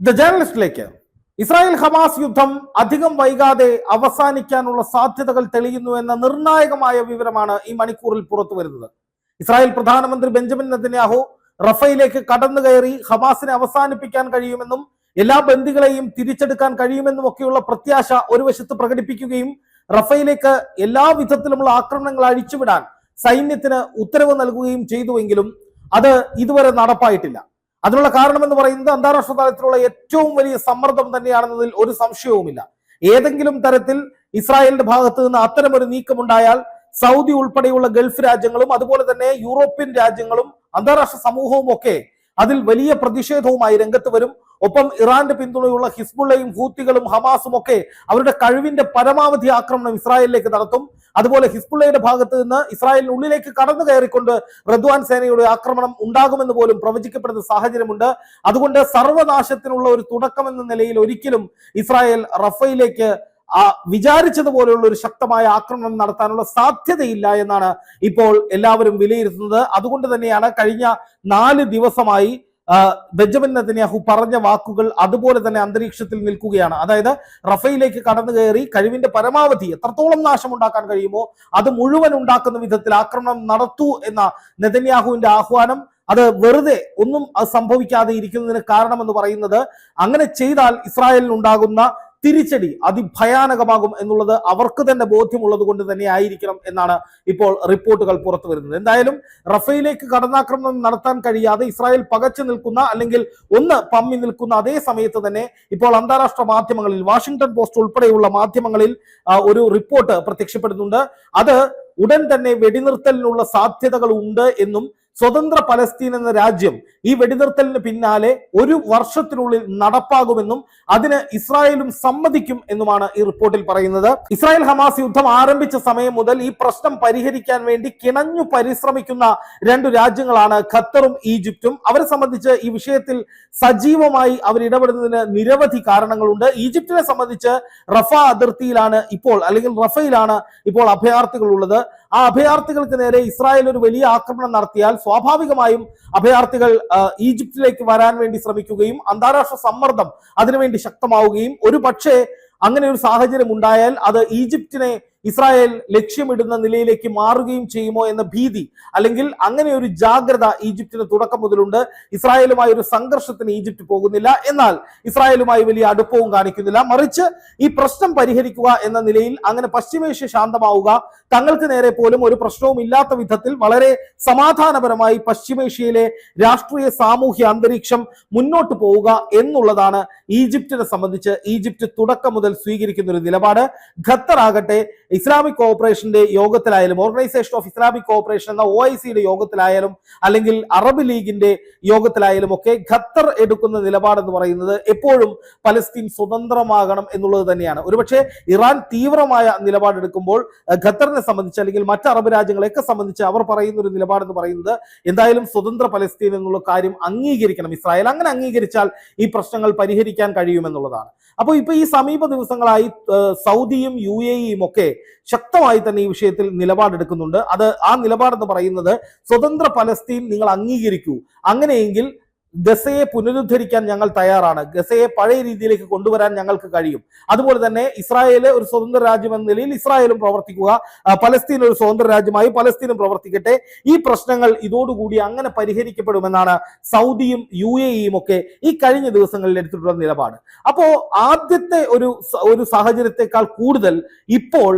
The ജേർണലിസ്റ്റിലേക്ക് Israel Hamas യുദ്ധം അധികം വൈകാതെ അവസാനിക്കാനുള്ള സാധ്യതകൾ തെളിയുന്നു എന്ന നിർണായകമായ വിവരമാണ് ഈ മണിക്കൂറിൽ പുറത്തു വരുന്നത്. ഇസ്രായേൽ പ്രധാനമന്ത്രി ബെഞ്ചമിൻ നെതന്യാഹു റഫയിലേക്ക് കടന്നു കയറി ഹമാസിനെ അവസാനിപ്പിക്കാൻ കഴിയുമെന്നും എല്ലാ ബന്ദികളെയും തിരിച്ചെടുക്കാൻ കഴിയുമെന്നും ഒക്കെയുള്ള പ്രത്യാശ ഒരു വശത്ത് പ്രകടിപ്പിക്കുകയും റഫയിലേക്ക് എല്ലാ വിധത്തിലുമുള്ള ആക്രമണങ്ങൾ അഴിച്ചുവിടാൻ സൈന്യത്തിന് ഉത്തരവ് നൽകുകയും ചെയ്തുവെങ്കിലും അത് ഇതുവരെ നടപ്പായിട്ടില്ല. അതിനുള്ള കാരണം എന്ന് പറയുന്നത് അന്താരാഷ്ട്ര തലത്തിലുള്ള ഏറ്റവും വലിയ സമ്മർദ്ദം തന്നെയാണെന്നതിൽ ഒരു സംശയവുമില്ല. ഏതെങ്കിലും തരത്തിൽ ഇസ്രായേലിന്റെ ഭാഗത്ത് നിന്ന് അത്തരം ഒരു നീക്കമുണ്ടായാൽ സൗദി ഉൾപ്പെടെയുള്ള ഗൾഫ് രാജ്യങ്ങളും അതുപോലെ തന്നെ യൂറോപ്യൻ രാജ്യങ്ങളും അന്താരാഷ്ട്ര സമൂഹവും ഒക്കെ അതിൽ വലിയ പ്രതിഷേധവുമായി രംഗത്ത് വരും. ഒപ്പം ഇറാന്റെ പിന്തുണയുള്ള ഹിസ്ബുള്ളയും ഹൂത്തികളും ഹമാസും ഒക്കെ അവരുടെ കഴിവിന്റെ പരമാവധി ആക്രമണം ഇസ്രായേലിലേക്ക് നടത്തും. അതുപോലെ ഹിസ്ബുള്ളയുടെ ഭാഗത്ത് നിന്ന് ഇസ്രായേലിനുള്ളിലേക്ക് കടന്നു കയറിക്കൊണ്ട് റദ്വാൻ സേനയുടെ ആക്രമണം ഉണ്ടാകുമെന്ന് പോലും പ്രവചിക്കപ്പെടുന്ന സാഹചര്യമുണ്ട്. അതുകൊണ്ട് സർവനാശത്തിനുള്ള ഒരു തുടക്കം എന്ന നിലയിൽ ഒരിക്കലും ഇസ്രായേൽ റഫയിലേക്ക് ആ വിചാരിച്ചതുപോലെയുള്ള ഒരു ശക്തമായ ആക്രമണം നടത്താനുള്ള സാധ്യതയില്ല എന്നാണ് ഇപ്പോൾ എല്ലാവരും വിലയിരുത്തുന്നത്. അതുകൊണ്ട് തന്നെയാണ് കഴിഞ്ഞ നാല് ദിവസമായി ബെഞ്ചമിൻ നെതന്യാഹു പറഞ്ഞ വാക്കുകൾ അതുപോലെ തന്നെ അന്തരീക്ഷത്തിൽ നിൽക്കുകയാണ്. അതായത് റഫയിലേക്ക് കടന്നു കയറി കഴിവിന്റെ പരമാവധി എത്രത്തോളം നാശം ഉണ്ടാക്കാൻ കഴിയുമോ അത് മുഴുവൻ ഉണ്ടാക്കുന്ന വിധത്തിൽ ആക്രമണം നടത്തൂ എന്ന നെതന്യാഹുവിന്റെ ആഹ്വാനം. അത് വെറുതെ ഒന്നും സംഭവിക്കാതെ ഇരിക്കുന്നതിന് കാരണമെന്ന് പറയുന്നത് അങ്ങനെ ചെയ്താൽ ഇസ്രായേലിന് ഉണ്ടാകുന്ന തിരിച്ചടി അതിഭയാനകമാകും എന്നുള്ളത് അവർക്ക് തന്നെ ബോധ്യമുള്ളത് കൊണ്ട് തന്നെ ആയിരിക്കണം എന്നാണ് ഇപ്പോൾ റിപ്പോർട്ടുകൾ പുറത്തു വരുന്നത്. എന്തായാലും റഫയിലേക്ക് കടന്നാക്രമണം നടത്താൻ കഴിയാതെ ഇസ്രായേൽ പകച്ചു നിൽക്കുന്ന അല്ലെങ്കിൽ ഒന്ന് പമ്മി നിൽക്കുന്ന അതേ സമയത്ത് തന്നെ ഇപ്പോൾ അന്താരാഷ്ട്ര മാധ്യമങ്ങളിൽ വാഷിംഗ്ടൺ പോസ്റ്റ് ഉൾപ്പെടെയുള്ള മാധ്യമങ്ങളിൽ ഒരു റിപ്പോർട്ട് പ്രത്യക്ഷപ്പെടുന്നുണ്ട്. അത് ഉടൻ തന്നെ വെടിനിർത്തലിനുള്ള സാധ്യതകൾ ഉണ്ട് എന്നും സ്വതന്ത്ര പലസ്തീൻ എന്ന രാജ്യം ഈ വെടിനിർത്തലിന് പിന്നാലെ ഒരു വർഷത്തിനുള്ളിൽ നടപ്പാകുമെന്നും അതിന് ഇസ്രായേലും സമ്മതിക്കും എന്നുമാണ് ഈ റിപ്പോർട്ടിൽ പറയുന്നത്. ഇസ്രായേൽ ഹമാസ് യുദ്ധം ആരംഭിച്ച സമയം മുതൽ ഈ പ്രശ്നം പരിഹരിക്കാൻ വേണ്ടി കിണഞ്ഞു പരിശ്രമിക്കുന്ന രണ്ടു രാജ്യങ്ങളാണ് ഖത്തറും ഈജിപ്തും. അവരെ സംബന്ധിച്ച് ഈ വിഷയത്തിൽ സജീവമായി അവർ ഇടപെടുന്നതിന് നിരവധി കാരണങ്ങളുണ്ട്. ഈജിപ്തിനെ സംബന്ധിച്ച് റഫ അതിർത്തിയിലാണ് ഇപ്പോൾ അല്ലെങ്കിൽ റഫയിലാണ് ഇപ്പോൾ അഭയാർത്ഥികൾ ഉള്ളത് ആ അഭയാർത്ഥികൾക്ക് നേരെ ഇസ്രായേൽ ഒരു വലിയ ആക്രമണം നടത്തിയാൽ സ്വാഭാവികമായും അഭയാർത്ഥികൾ ഈജിപ്തിലേക്ക് വരാൻ വേണ്ടി ശ്രമിക്കുകയും അന്താരാഷ്ട്ര സമ്മർദ്ദം അതിനുവേണ്ടി ശക്തമാവുകയും ഒരു പക്ഷേ അങ്ങനെ ഒരു സാഹചര്യം ഉണ്ടായാൽ അത് ഈജിപ്തിനെ ഇസ്രായേൽ ലക്ഷ്യമിടുന്ന നിലയിലേക്ക് മാറുകയും ചെയ്യുമോ എന്ന ഭീതി അല്ലെങ്കിൽ അങ്ങനെ ഒരു ജാഗ്രത ഈജിപ്തിന് തുടക്കം മുതലുണ്ട്. ഇസ്രായേലുമായി ഒരു സംഘർഷത്തിന് ഈജിപ്റ്റ് പോകുന്നില്ല. എന്നാൽ ഇസ്രായേലുമായി വലിയ അടുപ്പവും കാണിക്കുന്നില്ല. മറിച്ച് ഈ പ്രശ്നം പരിഹരിക്കുക എന്ന നിലയിൽ അങ്ങനെ പശ്ചിമേഷ്യ ശാന്തമാവുക തങ്ങൾക്ക് നേരെ പോലും ഒരു പ്രശ്നവും ഇല്ലാത്ത വിധത്തിൽ വളരെ സമാധാനപരമായി പശ്ചിമേഷ്യയിലെ രാഷ്ട്രീയ സാമൂഹ്യ അന്തരീക്ഷം മുന്നോട്ട് പോവുക എന്നുള്ളതാണ് ഈജിപ്തിനെ സംബന്ധിച്ച് ഈജിപ്ത് തുടക്കം മുതൽ സ്വീകരിക്കുന്ന ഒരു നിലപാട്. ഖത്തർ ആകട്ടെ ഇസ്ലാമിക് കോർപ്പറേഷന്റെ യോഗത്തിലായാലും ഓർഗനൈസേഷൻ ഓഫ് ഇസ്ലാമിക് കോർപ്പറേഷൻ എന്ന ഒ ഐ സിയുടെ യോഗത്തിലായാലും അല്ലെങ്കിൽ അറബ് ലീഗിന്റെ യോഗത്തിലായാലും ഒക്കെ ഖത്തർ എടുക്കുന്ന നിലപാടെന്ന് പറയുന്നത് എപ്പോഴും പലസ്തീൻ സ്വതന്ത്രമാകണം എന്നുള്ളത് തന്നെയാണ്. ഒരുപക്ഷെ ഇറാൻ തീവ്രമായ നിലപാടെടുക്കുമ്പോൾ ഖത്തറിനെ സംബന്ധിച്ച് അല്ലെങ്കിൽ മറ്റ് അറബ് രാജ്യങ്ങളെയൊക്കെ സംബന്ധിച്ച് അവർ പറയുന്ന ഒരു നിലപാടെന്ന് പറയുന്നത് എന്തായാലും സ്വതന്ത്ര പലസ്തീൻ എന്നുള്ള കാര്യം അംഗീകരിക്കണം. ഇസ്രായേൽ അങ്ങനെ അംഗീകരിച്ചാൽ ഈ പ്രശ്നങ്ങൾ പരിഹരിക്കാൻ കഴിയുമെന്നുള്ളതാണ്. അപ്പോൾ ഇപ്പൊ ഈ സമീപ ദിവസങ്ങളായി സൗദിയും യു എയും ഒക്കെ ശക്തമായി തന്നെ ഈ വിഷയത്തിൽ നിലപാടെടുക്കുന്നുണ്ട്. അത് ആ നിലപാടെന്ന് പറയുന്നത് സ്വതന്ത്ര പലസ്തീൻ നിങ്ങൾ അംഗീകരിക്കൂ. അങ്ങനെയെങ്കിൽ ഗസയെ പുനരുദ്ധരിക്കാൻ ഞങ്ങൾ തയ്യാറാണ്. ഗസയെ പഴയ രീതിയിലേക്ക് കൊണ്ടുവരാൻ ഞങ്ങൾക്ക് കഴിയും. അതുപോലെ തന്നെ ഇസ്രായേൽ ഒരു സ്വതന്ത്ര രാജ്യം എന്ന നിലയിൽ ഇസ്രായേലും പ്രവർത്തിക്കുക പലസ്തീൻ ഒരു സ്വതന്ത്ര രാജ്യമായി പലസ്തീനും പ്രവർത്തിക്കട്ടെ. ഈ പ്രശ്നങ്ങൾ ഇതോടുകൂടി അങ്ങനെ പരിഹരിക്കപ്പെടുമെന്നാണ് സൗദിയും യു ഒക്കെ ഈ കഴിഞ്ഞ ദിവസങ്ങളിൽ എടുത്തിട്ടുള്ള നിലപാട്. അപ്പോ ആദ്യത്തെ ഒരു ഒരു സാഹചര്യത്തെക്കാൾ കൂടുതൽ ഇപ്പോൾ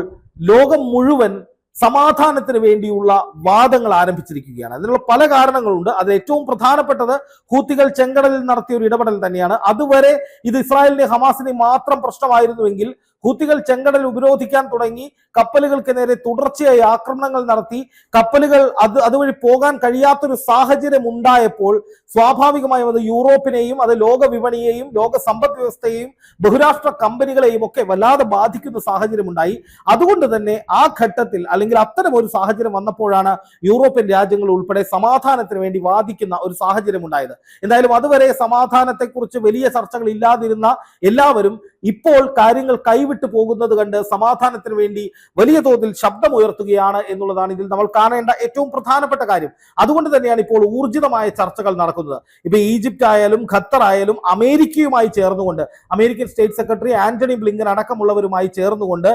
ലോകം മുഴുവൻ സമാധാനത്തിന് വേണ്ടിയുള്ള വാദങ്ങൾ ആരംഭിച്ചിരിക്കുകയാണ്. അതിനുള്ള പല കാരണങ്ങളുണ്ട്. അതിൽ ഏറ്റവും പ്രധാനപ്പെട്ടത് ഹൂത്തികൾ ചെങ്കടലിൽ നടത്തിയ ഒരു ഇടപെടൽ തന്നെയാണ്. അതുവരെ ഇത് ഇസ്രായേലിനെ ഹമാസിനെ മാത്രം പ്രശ്നമായിരുന്നുവെങ്കിൽ ഹൂത്തികൾ ചെങ്കടൽ ഉപരോധിക്കാൻ തുടങ്ങി. കപ്പലുകൾക്ക് നേരെ തുടർച്ചയായി ആക്രമണങ്ങൾ നടത്തി. കപ്പലുകൾ അത് അതുവഴി പോകാൻ കഴിയാത്തൊരു സാഹചര്യം ഉണ്ടായപ്പോൾ സ്വാഭാവികമായും അത് യൂറോപ്പിനെയും അത് ലോക വിപണിയെയും ലോക സമ്പദ് വ്യവസ്ഥയെയും ബഹുരാഷ്ട്ര കമ്പനികളെയും ഒക്കെ വല്ലാതെ ബാധിക്കുന്ന സാഹചര്യം ഉണ്ടായി അതുകൊണ്ട് തന്നെ ആ ഘട്ടത്തിൽ അല്ലെങ്കിൽ അത്തരം ഒരു സാഹചര്യം വന്നപ്പോഴാണ് യൂറോപ്യൻ രാജ്യങ്ങൾ ഉൾപ്പെടെ സമാധാനത്തിന് വേണ്ടി വാദിക്കുന്ന ഒരു സാഹചര്യം ഉണ്ടായത് എന്തായാലും അതുവരെ സമാധാനത്തെക്കുറിച്ച് വലിയ ചർച്ചകൾ ഇല്ലാതിരുന്ന എല്ലാവരും ഇപ്പോൾ കാര്യങ്ങൾ കൈവിട്ടു പോകുന്നത് കണ്ട് സമാധാനത്തിന് വേണ്ടി വലിയ തോതിൽ ശബ്ദമുയർത്തുകയാണ് എന്നുള്ളതാണ് ഇതിൽ നമ്മൾ കാണേണ്ട ഏറ്റവും പ്രധാനപ്പെട്ട കാര്യം. അതുകൊണ്ട് തന്നെയാണ് ഇപ്പോൾ ഊർജിതമായ ചർച്ചകൾ നടക്കുന്നത്. ഇപ്പൊ ഈജിപ്റ്റ് ആയാലും ഖത്തർ ആയാലും അമേരിക്കയുമായി ചേർന്നുകൊണ്ട് American state secretary Antony Blinken അടക്കമുള്ളവരുമായി ചേർന്നുകൊണ്ട്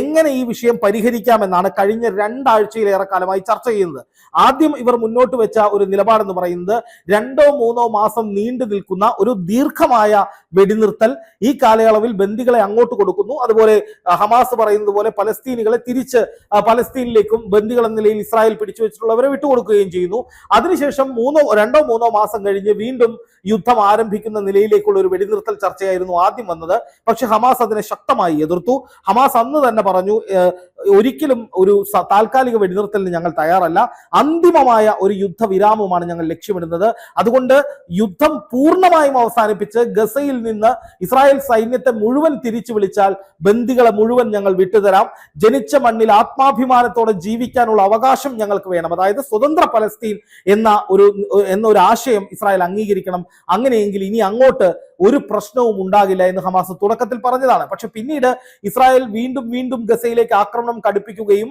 എങ്ങനെ ഈ വിഷയം പരിഹരിക്കാമെന്നാണ് കഴിഞ്ഞ രണ്ടാഴ്ചയിലേറെ കാലമായി ചർച്ച ചെയ്യുന്നത്. ആദ്യം ഇവർ മുന്നോട്ട് വെച്ച ഒരു നിലപാടെന്ന് പറയുന്നത് രണ്ടോ മൂന്നോ മാസം നീണ്ടു നിൽക്കുന്ന ഒരു ദീർഘമായ വെടിനിർത്തൽ ഈ കാലയളവിൽ ബന്ദികളെ അങ്ങോട്ട് കൊടുക്കുന്നു. അതുപോലെ ഹമാസ് പറയുന്നത് പോലെ പലസ്തീനികളെ തിരിച്ച് പലസ്തീനിലേക്കും ബന്ദികൾ എന്ന നിലയിൽ ഇസ്രായേൽ പിടിച്ചു വെച്ചിട്ടുള്ളവരെ വിട്ടുകൊടുക്കുകയും ചെയ്യുന്നു. അതിനുശേഷം മൂന്നോ രണ്ടോ മൂന്നോ മാസം കഴിഞ്ഞ് വീണ്ടും യുദ്ധം ആരംഭിക്കുന്ന നിലയിലേക്കുള്ള ഒരു വെടിനിർത്തൽ ചർച്ചയായിരുന്നു ആദ്യം വന്നത്. പക്ഷെ ഹമാസ് അതിനെ ശക്തമായി എതിർത്തു. ഹമാസ് അന്ന് തന്നെ പറഞ്ഞു ഒരിക്കലും ഒരു താൽക്കാലിക വെടിനിർത്തലിന് ഞങ്ങൾ തയ്യാറല്ല. അന്തിമമായ ഒരു യുദ്ധവിരാമമാണ് ഞങ്ങൾ ലക്ഷ്യമിടുന്നത്. അതുകൊണ്ട് യുദ്ധം പൂർണമായും അവസാനിപ്പിച്ച് ഗസയിൽ നിന്ന് ഇസ്രായേൽ സൈന്യത്തെ മുഴുവൻ തിരിച്ചു വിളിച്ചാൽ ബന്ദികളെ മുഴുവൻ ഞങ്ങൾ വിട്ടുതരാം. ജനിച്ച മണ്ണിൽ ആത്മാഭിമാനത്തോടെ ജീവിക്കാനുള്ള അവകാശം ഞങ്ങൾക്ക് വേണം. അതായത് സ്വതന്ത്ര പലസ്തീൻ എന്ന ഒരു എന്ന ഒരു ആശയം ഇസ്രായേൽ അംഗീകരിക്കണം. അങ്ങനെയെങ്കിൽ ഇനി അങ്ങോട്ട് ഒരു പ്രശ്നവും ഉണ്ടാകില്ല എന്ന് ഹമാസ് തുടക്കത്തിൽ പറഞ്ഞതാണ്. പക്ഷെ പിന്നീട് ഇസ്രായേൽ വീണ്ടും വീണ്ടും ഗസയിലേക്ക് ആക്രമണം കടുപ്പിക്കുകയും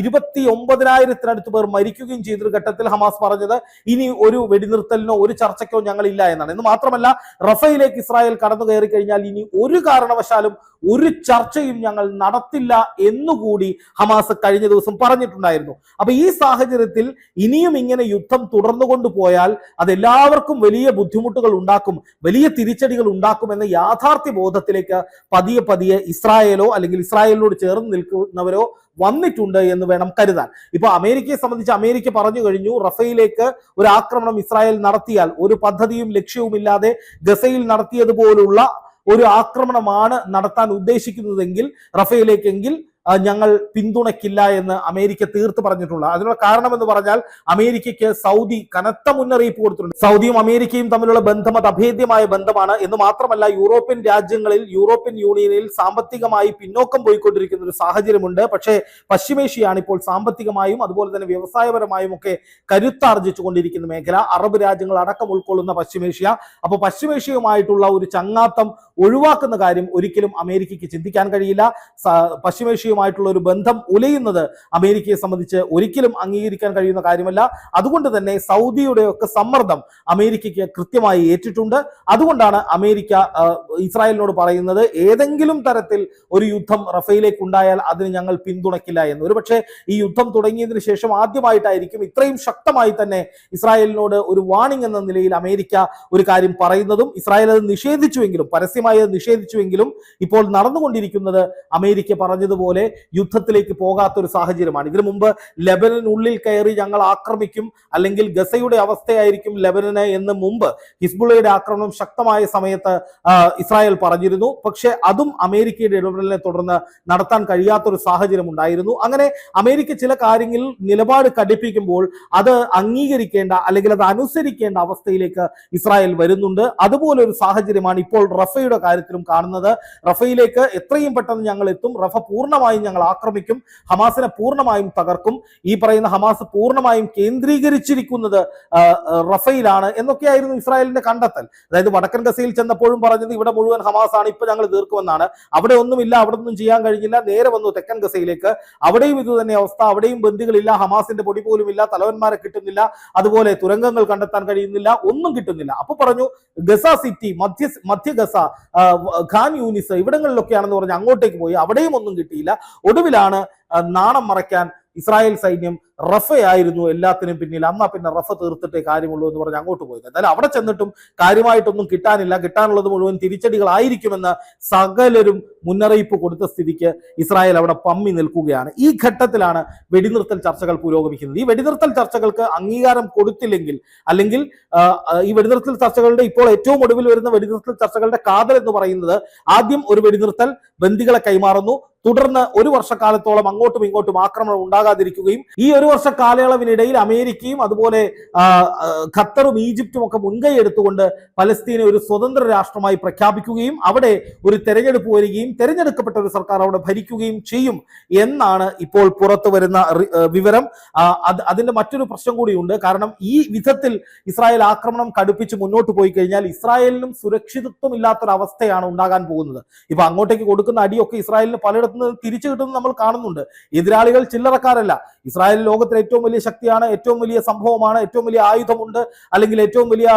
ഇരുപത്തി ഒമ്പതിനായിരത്തിനടുത്ത് പേർ മരിക്കുകയും ചെയ്തൊരു ഘട്ടത്തിൽ ഹമാസ് പറഞ്ഞത് ഇനി ഒരു വെടിനിർത്തലിനോ ഒരു ചർച്ചയ്ക്കോ ഞങ്ങളില്ല എന്നാണ്. എന്ന് മാത്രമല്ല റഫയിലേക്ക് ഇസ്രായേൽ കടന്നു കയറി കഴിഞ്ഞാൽ ഇനി ഒരു കാരണവശാലും ഒരു ചർച്ചയും ഞങ്ങൾ നടത്തില്ല എന്നുകൂടി ഹമാസ് കഴിഞ്ഞ ദിവസം പറഞ്ഞിട്ടുണ്ടായിരുന്നു. അപ്പൊ ഈ സാഹചര്യത്തിൽ ഇനിയും ഇങ്ങനെ യുദ്ധം അത് എല്ലാവർക്കും വലിയ ബുദ്ധിമുട്ടുകൾ ഉണ്ടാക്കും വലിയ തിരിച്ചടികൾ ഉണ്ടാക്കുമെന്ന യാഥാർത്ഥ്യ ബോധത്തിലേക്ക് പതിയെ പതിയെ ഇസ്രായേലോ അല്ലെങ്കിൽ ഇസ്രായേലിനോട് ചേർന്ന് നിൽക്കുന്നവരോ വന്നിട്ടുണ്ട് എന്ന് വേണം കരുതാൻ. ഇപ്പൊ അമേരിക്കയെ സംബന്ധിച്ച് അമേരിക്ക പറഞ്ഞു കഴിഞ്ഞു റഫയിലേക്ക് ഒരു ആക്രമണം ഇസ്രായേൽ നടത്തിയാൽ ഒരു പദ്ധതിയും ലക്ഷ്യവുമില്ലാതെ ഗസയിൽ നടത്തിയതുപോലുള്ള ഒരു ആക്രമണമാണ് നടത്താൻ ഉദ്ദേശിക്കുന്നതെങ്കിൽ റഫയിലേക്കെങ്കിൽ ഞങ്ങൾ പിന്തുണയ്ക്കില്ല എന്ന് അമേരിക്ക തീർത്ത് പറഞ്ഞിട്ടുള്ള അതിനുള്ള കാരണം എന്ന് പറഞ്ഞാൽ അമേരിക്കയ്ക്ക് സൗദി കനത്ത മുന്നറിയിപ്പ് കൊടുത്തിട്ടുണ്ട്. സൗദിയും അമേരിക്കയും തമ്മിലുള്ള ബന്ധം അത് അഭേദ്യമായ ബന്ധമാണ്. എന്ന് മാത്രമല്ല യൂറോപ്യൻ രാജ്യങ്ങളിൽ യൂറോപ്യൻ യൂണിയനിൽ സാമ്പത്തികമായി പിന്നോക്കം പോയിക്കൊണ്ടിരിക്കുന്ന ഒരു സാഹചര്യമുണ്ട്. പക്ഷേ പശ്ചിമേഷ്യയാണ് ഇപ്പോൾ സാമ്പത്തികമായും അതുപോലെ തന്നെ വ്യവസായപരമായും ഒക്കെ കരുത്താർജിച്ചു കൊണ്ടിരിക്കുന്ന മേഖല. അറബ് രാജ്യങ്ങൾ അടക്കം ഉൾക്കൊള്ളുന്ന പശ്ചിമേഷ്യ. അപ്പോൾ പശ്ചിമേഷ്യയുമായിട്ടുള്ള ഒരു ചങ്ങാത്തം ഒഴിവാക്കുന്ന കാര്യം ഒരിക്കലും അമേരിക്കയ്ക്ക് ചിന്തിക്കാൻ കഴിയില്ല. സ- പശ്ചിമേഷ്യയുമായിട്ടുള്ള ഒരു ബന്ധം ഉലയുന്നത് അമേരിക്കയെ സംബന്ധിച്ച് ഒരിക്കലും അംഗീകരിക്കാൻ കഴിയുന്ന കാര്യമല്ല. അതുകൊണ്ട് തന്നെ സൗദിയുടെ ഒക്കെ സമ്മർദ്ദം അമേരിക്കയ്ക്ക് കൃത്യമായി ഏറ്റിട്ടുണ്ട്. അതുകൊണ്ടാണ് അമേരിക്ക ഇസ്രായേലിനോട് പറയുന്നത് ഏതെങ്കിലും തരത്തിൽ ഒരു യുദ്ധം റഫയിലേക്ക് ഉണ്ടായാൽ അതിന് ഞങ്ങൾ പിന്തുണയ്ക്കില്ല എന്ന്. ഒരുപക്ഷെ ഈ യുദ്ധം തുടങ്ങിയതിന് ശേഷം ആദ്യമായിട്ടായിരിക്കും ഇത്രയും ശക്തമായി തന്നെ ഇസ്രായേലിനോട് ഒരു വാണിംഗ് എന്ന നിലയിൽ അമേരിക്ക ഒരു കാര്യം പറയുന്നതും ഇസ്രായേൽ അത് നിഷേധിച്ചുവെങ്കിലും പരസ്യമായി അത് നിഷേധിച്ചുവെങ്കിലും ഇപ്പോൾ നടന്നുകൊണ്ടിരിക്കുന്നത് അമേരിക്ക പറഞ്ഞതുപോലെ യുദ്ധത്തിലേക്ക് പോകാത്ത ഒരു സാഹചര്യമാണ്. ഇതിനു മുമ്പ് ലെബനനുള്ളിൽ കയറി ഞങ്ങൾ ആക്രമിക്കും അല്ലെങ്കിൽ ഗസയുടെ അവസ്ഥയായിരിക്കും ലെബനന് എന്ന് മുമ്പ് ഹിസ്ബുള്ളയുടെ ആക്രമണം ശക്തമായ സമയത്ത് ഇസ്രായേൽ പറഞ്ഞിരുന്നു. പക്ഷേ അതും അമേരിക്കയുടെ ഇടപെടലിനെ തുടർന്ന് നടത്താൻ കഴിയാത്തൊരു സാഹചര്യം ഉണ്ടായിരുന്നു. അങ്ങനെ അമേരിക്ക ചില കാര്യങ്ങളിൽ നിലപാട് കടിപ്പിക്കുമ്പോൾ അത് അംഗീകരിക്കേണ്ട അല്ലെങ്കിൽ അത് അനുസരിക്കേണ്ട അവസ്ഥയിലേക്ക് ഇസ്രായേൽ വരുന്നുണ്ട്. അതുപോലെ ഒരു സാഹചര്യമാണ് ഇപ്പോൾ റഫയുടെ കാര്യത്തിലും കാണുന്നത്. റഫയിലേക്ക് എത്രയും പെട്ടെന്ന് ഞങ്ങൾ എത്തും. റഫ പൂർണമായും ഞങ്ങൾ ആക്രമിക്കും ഹമാസിനെ പൂർണമായും തകർക്കും. ഈ പറയുന്ന ഹമാസ് പൂർണമായും കേന്ദ്രീകരിച്ചിരിക്കുന്നത് റഫയിലാണ് എന്നൊക്കെയായിരുന്നു ഇസ്രായേലിന്റെ കണ്ടെത്തൽ. അതായത് വടക്കൻ ഗസയിൽ ചെന്നപ്പോഴും പറഞ്ഞത് ഇവിടെ മുഴുവൻ ഹമാസ് ആണ് ഇപ്പൊ ഞങ്ങൾ തീർക്കുമെന്നാണ് അവിടെ ഒന്നുമില്ല അവിടെ ഒന്നും ചെയ്യാൻ കഴിഞ്ഞില്ല. നേരെ വന്നു തെക്കൻ ഗസയിലേക്ക്. അവിടെയും ഇത് തന്നെ അവസ്ഥ. അവിടെയും ബന്ദികളില്ല ഹമാസിന്റെ പൊടി പോലും ഇല്ല തലവന്മാരെ കിട്ടുന്നില്ല അതുപോലെ തുരങ്കങ്ങൾ കണ്ടെത്താൻ കഴിയുന്നില്ല ഒന്നും കിട്ടുന്നില്ല. അപ്പൊ പറഞ്ഞു ഗസ സിറ്റി മധ്യ മധ്യ ഗസ ഖാൻ യൂനിസ് ഇവിടങ്ങളിലൊക്കെയാണെന്ന് പറഞ്ഞ് അങ്ങോട്ടേക്ക് പോയി. അവിടെയും ഒന്നും കിട്ടിയില്ല. ഒടുവിലാണ് നാണം മറയ്ക്കാൻ ഇസ്രായേൽ സൈന്യം റഫയായിരുന്നു എല്ലാത്തിനും പിന്നിൽ. അന്നാ പിന്നെ റഫ തീർത്തിട്ടേ കാര്യമുള്ളൂ എന്ന് പറഞ്ഞ് അങ്ങോട്ട് പോയത്. എന്നാലും അവിടെ ചെന്നിട്ടും കാര്യമായിട്ടൊന്നും കിട്ടാനില്ല. കിട്ടാനുള്ളത് മുഴുവൻ തിരിച്ചടികളായിരിക്കുമെന്ന് സകലരും മുന്നറിയിപ്പ് കൊടുത്ത സ്ഥിതിക്ക് ഇസ്രായേൽ അവിടെ പമ്മി നിൽക്കുകയാണ്. ഈ ഘട്ടത്തിലാണ് വെടിനിർത്തൽ ചർച്ചകൾ പുരോഗമിക്കുന്നത്. ഈ വെടിനിർത്തൽ ചർച്ചകൾക്ക് അംഗീകാരം കൊടുത്തില്ലെങ്കിൽ അല്ലെങ്കിൽ ഈ വെടിനിർത്തൽ ചർച്ചകളുടെ ഇപ്പോൾ ഏറ്റവും ഒടുവിൽ വരുന്ന വെടിനിർത്തൽ ചർച്ചകളുടെ കാതൽ എന്ന് പറയുന്നത് ആദ്യം ഒരു വെടിനിർത്തൽ ബന്ദികളെ കൈമാറുന്നു. തുടർന്ന് ഒരു വർഷക്കാലത്തോളം അങ്ങോട്ടും ഇങ്ങോട്ടും ആക്രമണം ഉണ്ടാകാതിരിക്കുകയും ഈ ഒരു വർഷ കാലയളവിനിടയിൽ അമേരിക്കയും അതുപോലെ ഖത്തറും ഈജിപ്തും ഒക്കെ മുൻകൈ എടുത്തുകൊണ്ട് പലസ്തീനെ ഒരു സ്വതന്ത്ര രാഷ്ട്രമായി പ്രഖ്യാപിക്കുകയും അവിടെ ഒരു തെരഞ്ഞെടുപ്പ് വരികയും തെരഞ്ഞെടുക്കപ്പെട്ട ഒരു സർക്കാർ അവിടെ ഭരിക്കുകയും ചെയ്യും എന്നാണ് ഇപ്പോൾ പുറത്തു വരുന്ന വിവരം. അതിന്റെ മറ്റൊരു പ്രശ്നം കൂടിയുണ്ട്. കാരണം ഈ വിധത്തിൽ ഇസ്രായേൽ ആക്രമണം കടുപ്പിച്ച് മുന്നോട്ട് പോയി കഴിഞ്ഞാൽ ഇസ്രായേലിനും സുരക്ഷിതത്വം ഇല്ലാത്തൊരവസ്ഥയാണ് ഉണ്ടാകാൻ പോകുന്നത്. ഇപ്പൊ അങ്ങോട്ടേക്ക് കൊടുക്കുന്ന അടിയൊക്കെ ഇസ്രായേലിന് പലയിടത്തു നിന്ന് തിരിച്ചു കിട്ടുന്നത് നമ്മൾ കാണുന്നുണ്ട്. എതിരാളികൾ ചില്ലറക്കാരല്ല. ഇസ്രായേൽ ലോകത്തിലെ ഏറ്റവും വലിയ ശക്തിയാണ് ഏറ്റവും വലിയ സംഭവമാണ് ഏറ്റവും വലിയ ആയുധമുണ്ട് അല്ലെങ്കിൽ ഏറ്റവും വലിയ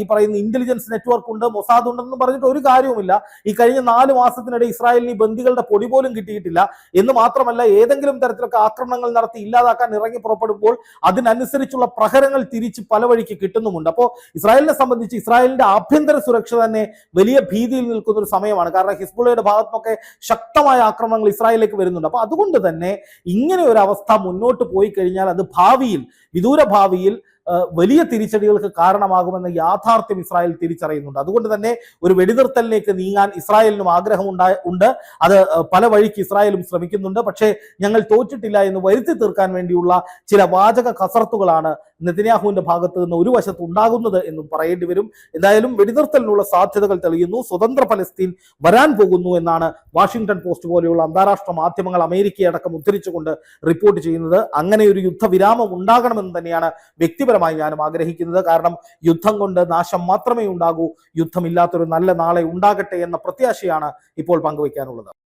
ഈ പറയുന്ന ഇന്റലിജൻസ് നെറ്റ്വർക്ക് ഉണ്ട് മൊസാദ് ഉണ്ടെന്ന് പറഞ്ഞിട്ട് ഒരു കാര്യവുമില്ല. ഈ കഴിഞ്ഞ നാല് മാസത്തിനിടെ ഇസ്രായേലിന് ഈ ബന്ദികളുടെ പൊടി പോലും കിട്ടിയിട്ടില്ല. എന്ന് മാത്രമല്ല ഏതെങ്കിലും തരത്തിലൊക്കെ ആക്രമണങ്ങൾ നടത്തി ഇല്ലാതാക്കാൻ ഇറങ്ങി പുറപ്പെടുമ്പോൾ അതിനനുസരിച്ചുള്ള പ്രഹരങ്ങൾ തിരിച്ച് പല വഴിക്ക് കിട്ടുന്നുമുണ്ട്. അപ്പോൾ ഇസ്രായേലിനെ സംബന്ധിച്ച് ഇസ്രായേലിന്റെ ആഭ്യന്തര സുരക്ഷ തന്നെ വലിയ ഭീതിയിൽ നിൽക്കുന്ന ഒരു സമയമാണ്. കാരണം ഹിസ്ബുള്ളയുടെ ഭാഗത്തുനിന്നൊക്കെ ശക്തമായ ആക്രമണങ്ങൾ ഇസ്രായേലിലേക്ക് വരുന്നുണ്ട്. അപ്പൊ അതുകൊണ്ട് തന്നെ ഇങ്ങനെ ഒരു അവസ്ഥ മുന്നോട്ട് പോയി കഴിഞ്ഞാൽ അത് ഭാവിയിൽ വിദൂര ഭാവിയിൽ വലിയ തിരിച്ചടികൾക്ക് കാരണമാകുമെന്ന യാഥാർത്ഥ്യം ഇസ്രായേൽ തിരിച്ചറിയുന്നുണ്ട്. അതുകൊണ്ട് തന്നെ ഒരു വെടിനിർത്തലിലേക്ക് നീങ്ങാൻ ഇസ്രായേലിനും ആഗ്രഹമുണ്ടായ ഉണ്ട് അത് പല വഴിക്ക് ഇസ്രായേലും ശ്രമിക്കുന്നുണ്ട്. പക്ഷേ ഞങ്ങൾ തോറ്റിട്ടില്ല എന്ന് വരുത്തി തീർക്കാൻ വേണ്ടിയുള്ള ചില വാചക കസർത്തുകളാണ് നെതന്യാഹുവിന്റെ ഭാഗത്ത് നിന്ന് ഒരു വശത്ത് ഉണ്ടാകുന്നത് എന്നും പറയേണ്ടി വരും. എന്തായാലും വെടിനിർത്തലിനുള്ള സാധ്യതകൾ തെളിയുന്നു. സ്വതന്ത്ര പലസ്തീൻ വരാൻ പോകുന്നു എന്നാണ് വാഷിംഗ്ടൺ പോസ്റ്റ് പോലെയുള്ള അന്താരാഷ്ട്ര മാധ്യമങ്ങൾ അമേരിക്കയെ അടക്കം ഉദ്ധരിച്ചുകൊണ്ട് റിപ്പോർട്ട് ചെയ്യുന്നത്. അങ്ങനെ ഒരു യുദ്ധവിരാമം ഉണ്ടാകണമെന്ന് തന്നെയാണ് വ്യക്തിപരമായി ഞാനും ആഗ്രഹിക്കുന്നത്. കാരണം യുദ്ധം കൊണ്ട് നാശം മാത്രമേ ഉണ്ടാകൂ. യുദ്ധമില്ലാത്തൊരു നല്ല നാളെ ഉണ്ടാകട്ടെ എന്ന പ്രത്യാശയാണ് ഇപ്പോൾ പങ്കുവയ്ക്കാനുള്ളത്